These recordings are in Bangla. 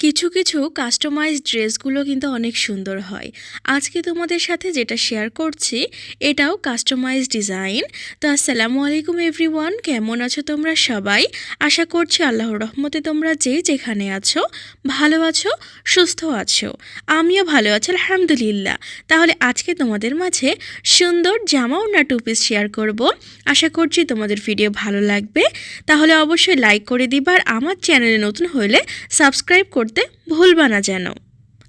কিছু কিছু কাস্টমাইজ ড্রেসগুলো কিন্তু অনেক সুন্দর হয়। আজকে তোমাদের সাথে যেটা শেয়ার করছি, এটাও কাস্টমাইজ ডিজাইন তো আসসালামু আলাইকুম এভরিওয়ান কেমন আছো তোমরা সবাই? আশা করছি আল্লাহর রহমতে তোমরা যে যেখানে আছো, ভালো আছো, সুস্থ আছো। আমিও ভালো আছি, আলহামদুলিল্লাহ। তাহলে আজকে তোমাদের মাঝে সুন্দর জামা ওনা টু পিস শেয়ার করব। আশা করছি তোমাদের ভিডিও ভালো লাগবে। তাহলে অবশ্যই লাইক করে দিবা আর আমার চ্যানেলে নতুন হলে সাবস্ক্রাইব করতে ভুলবা না যেন।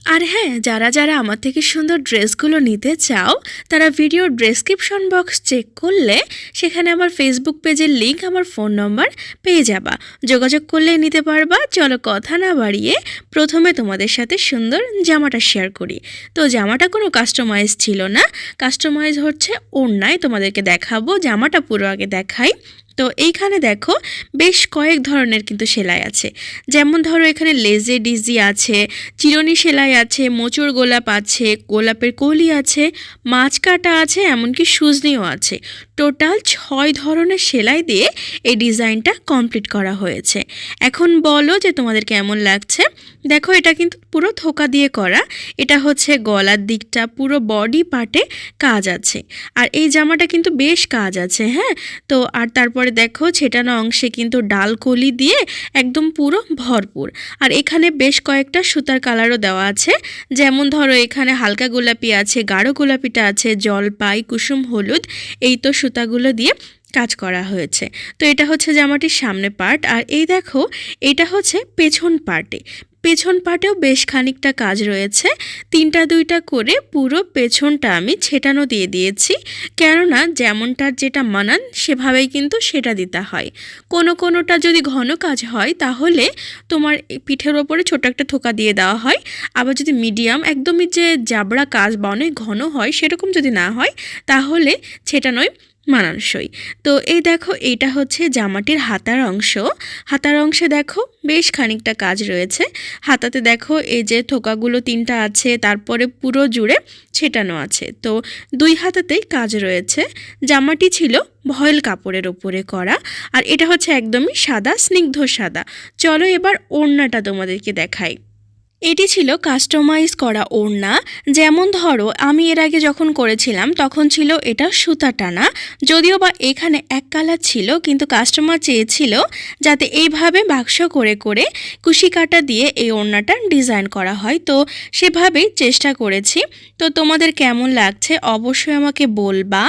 আর হ্যাঁ যারা যারা আমার থেকে সুন্দর ড্রেসগুলো নিতে চাও, তারা ভিডিওর ডেসক্রিপশন বক্স চেক করলে সেখানে আমার ফেসবুক পেজের লিংক আমার ফোন নম্বর পেয়ে যাবা। যোগাযোগ করলে নিতে পারবা। চলো কথা না বাড়িয়ে প্রথমে তোমাদের সাথে সুন্দর জামাটা শেয়ার করি। তো জামাটা কোনো কাস্টমাইজ ছিল না। কাস্টমাইজ হচ্ছে ওড়নায় তোমাদেরকে দেখাবো। জামাটা পুরো আগে দেখাই। তো এইখানে দেখো বেশ কয়েক ধরনের কিন্তু সেলাই আছে। যেমন ধরো এখানে লেজে ডিজি আছে, চিরনি সেলাই আছে মোচড় গোলাপ আছে, গোলাপের কলি আছে, মাছ কাটা আছে, এমনকি সুজনিও আছে। টোটাল ছয় ধরনের সেলাই দিয়ে এই ডিজাইনটা কমপ্লিট করা হয়েছে। এখন বলো যে তোমাদের কেমন লাগছে। দেখো, এটা কিন্তু পুরো থোকা দিয়ে করা। এটা হচ্ছে গলার দিকটা, পুরো বডি পার্টে কাজ আছে। আর এই জামাটা কিন্তু বেশ কাজ আছে হ্যাঁ? তো আর তারপরে দেখো, ছেটানো অংশে কিন্তু ডাল কলি দিয়ে একদম পুরো ভরপুর। আর এখানে বেশ কয়েকটা সুতার কালারও দেওয়া আছে। যেমন ধরো, এখানে হালকা গোলাপি আছে, গাঢ় গোলাপিটা আছে, জলপাই, কুসুম, হলুদ। এই তো সুতাগুলো দিয়ে কাজ করা হয়েছে। তো এটা হচ্ছে জামাটির সামনে পার্ট। আর এই দেখো, এটা হচ্ছে পেছন পার্টে। পেছন পাটেও বেশ খানিকটা কাজ রয়েছে। তিনটা দুইটা করে পুরো পেছনটা আমি ছেটানো দিয়ে দিয়েছি। কেননা যেমনটার যেটা মানান, সেভাবেই কিন্তু সেটা দিতে হয়। কোনো কোনোটা যদি ঘন কাজ হয়, তাহলে তোমার পিঠের ওপরে ছোট একটা থোকা দিয়ে দেওয়া হয়। আবার যদি মিডিয়াম, একদমই যে জাবড়া কাজ বা অনেক ঘন হয়, সেরকম যদি না হয়, তাহলে ছেটানোই মানানসই। তো এই দেখো, এইটা হচ্ছে জামাটির হাতার অংশ। হাতার অংশে দেখো বেশ খানিকটা কাজ রয়েছে। হাতাতে দেখো এই যে থোকাগুলো তিনটা আছে, তারপরে পুরো জুড়ে ছেটানো আছে। তো দুই হাতাতেই কাজ রয়েছে। জামাটি ছিল ভয়েল কাপড়ের ওপরে করা, আর এটা হচ্ছে একদমই সাদা, স্নিগ্ধ সাদা। চলো এবার ওড়নাটা তোমাদেরকে দেখাই। এটি ছিল কাস্টমাইজ করা ওড়না। যেমন ধরো, আমি এর আগে যখন করেছিলাম, তখন ছিল এটা সুতা টানা। যদিও বা এখানে এক কালার ছিল, কিন্তু কাস্টমার চেয়েছিল যাতে এইভাবে বাক্স করে করে কুশি কাটা দিয়ে এই ওড়নাটা ডিজাইন করা হয়। তো সেভাবেই চেষ্টা করেছি। তো তোমাদের কেমন লাগছে অবশ্যই আমাকে বলবা।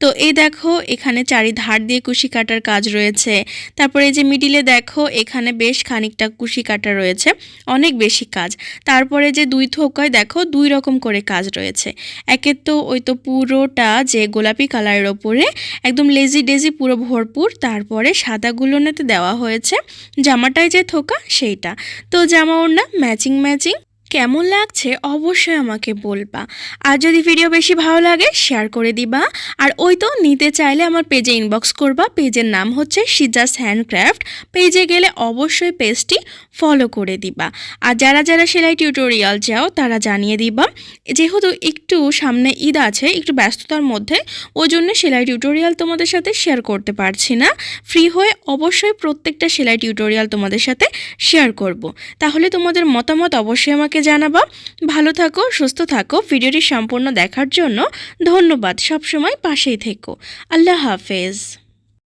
তো এই দেখো, এখানে চারি ধার দিয়ে কুশি কাটার কাজ রয়েছে। তারপরে এই যে মিডিলে দেখো, এখানে বেশ খানিকটা কুশি কাটা রয়েছে। অনেক বেশি কাজ। তারপরে যে দুই থোকায় দেখো দুই রকম করে কাজ রয়েছে। একের তো ওই তো পুরোটা যে গোলাপি কালারের ওপরে একদম লেজি ডেজি পুরো ভরপুর, তারপরে সাদা গুলোনেতে দেওয়া হয়েছে। জামাটায় যে থোকা সেইটা। তো জামা ওর না ম্যাচিং ম্যাচিং কেমন লাগছে অবশ্যই আমাকে বলবা। আর যদি ভিডিও বেশি ভালো লাগে শেয়ার করে দিবা। আর ওই তো নিতে চাইলে আমার পেজে ইনবক্স করবা। পেজের নাম হচ্ছে সিজাস হ্যান্ডক্রাফট পেজে গেলে অবশ্যই পেজটি ফলো করে দিবা। আর যারা যারা সেলাই টিউটোরিয়াল চাও, তারা জানিয়ে দিবা। যেহেতু একটু সামনে ঈদ আছে, একটু ব্যস্ততার মধ্যে, ওই জন্য সেলাই টিউটোরিয়াল তোমাদের সাথে শেয়ার করতে পারছি না। ফ্রি হয়ে অবশ্যই প্রত্যেকটা সেলাই টিউটোরিয়াল তোমাদের সাথে শেয়ার করব। তাহলে তোমাদের মতামত অবশ্যই আমাকে জানাবা। ভালো থাকো, সুস্থ থাকো। ভিডিওটি সম্পূর্ণ দেখার জন্য ধন্যবাদ। সবসময় পাশেই থেকো। আল্লাহ হাফেজ।